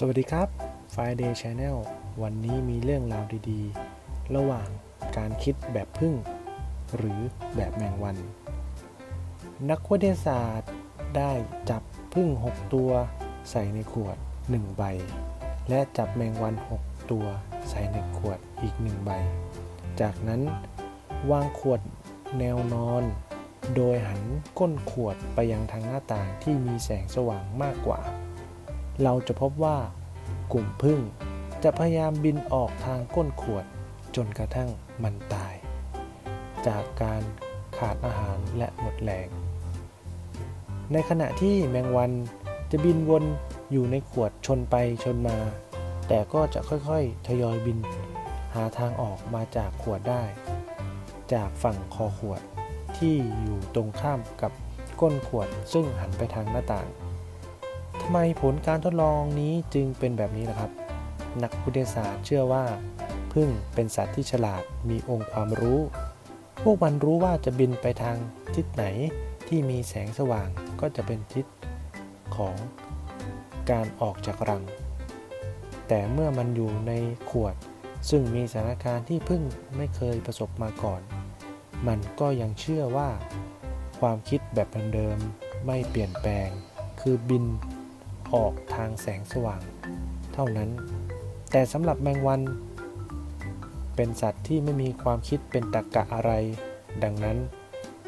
สวัสดีครับ Friday Channel วันนี้มีเรื่องราวดีๆ ระหว่างการคิดแบบพึ่ง หรือแบบแมงวัน นักวิทยาศาสตร์ได้จับพึ่ง 6 ตัว ใส่ในขวด 1 ใบ และจับแมงวัน 6 ตัว ใส่ในขวดอีก 1 ใบ จากนั้นวางขวดแนวนอน โดยหันก้นขวดไปยังทางหน้าต่างที่มีแสงสว่างมากกว่า เราจะพบว่ากลุ่มพึ่งจะพยายามบินออกทางก้นขวดจนกระทั่งมันตาย จากการขาดอาหารและหมดแรง ในขณะที่แมงวันจะบินวนอยู่ในขวดชนไปชนมา แต่ก็จะค่อยๆ ทยอยบิน หาทางออกมาจากขวดได้ จากฝั่งคอขวดที่อยู่ตรงข้ามกับก้นขวดซึ่งหันไปทางหน้าต่าง ทำไมผลการทดลองนี้จึงเป็นแบบนี้ล่ะครับ นักวิทยาศาสตร์เชื่อว่าพึ่งเป็นสัตว์ที่ฉลาดมีองค์ความรู้ พวกมันรู้ว่าจะบินไปทางทิศไหนที่มีแสงสว่างก็จะเป็นทิศของการออกจากรัง แต่เมื่อมันอยู่ในขวด ซึ่งมีสถานการณ์ที่พึ่งไม่เคยประสบมาก่อน มันก็ยังเชื่อว่า ความคิดแบบเดิมไม่เปลี่ยนแปลง คือบิน ออกทางแสงสว่าง เท่านั้น แต่สำหรับแมงวัน เป็นสัตว์ที่ไม่มีความคิดเป็นตรรกะอะไร ดังนั้น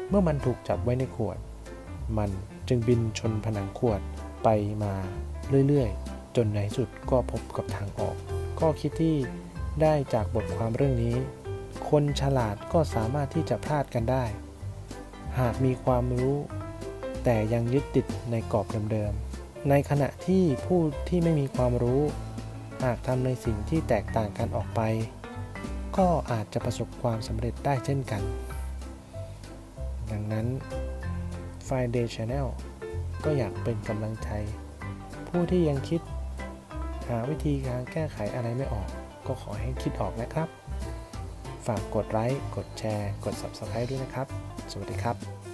เมื่อมันถูกจับไว้ในขวด มันจึงบินชนผนังขวดไปมาเรื่อยๆ จนในสุดก็พบกับทางออกข้อคิดที่ได้จากบทความเรื่องนี้ คนฉลาดก็สามารถที่จะพลาดกันได้ หากมีความรู้ แต่ยังยึดติดในกรอบเดิมๆ ในขณะที่ผู้ที่ไม่มีความรู้ หากทำในสิ่งที่แตกต่างกันออกไป ก็อาจจะประสบความสำเร็จได้เช่นกัน ดังนั้น Friday Channel ก็อยากเป็นกำลังใจ ผู้ที่ยังคิด หาวิธีการแก้ไขอะไรไม่ออก ก็ขอให้คิดออกนะครับ ฝากกดไลค์ กดแชร์ กด Subscribe ด้วยนะครับ สวัสดีครับ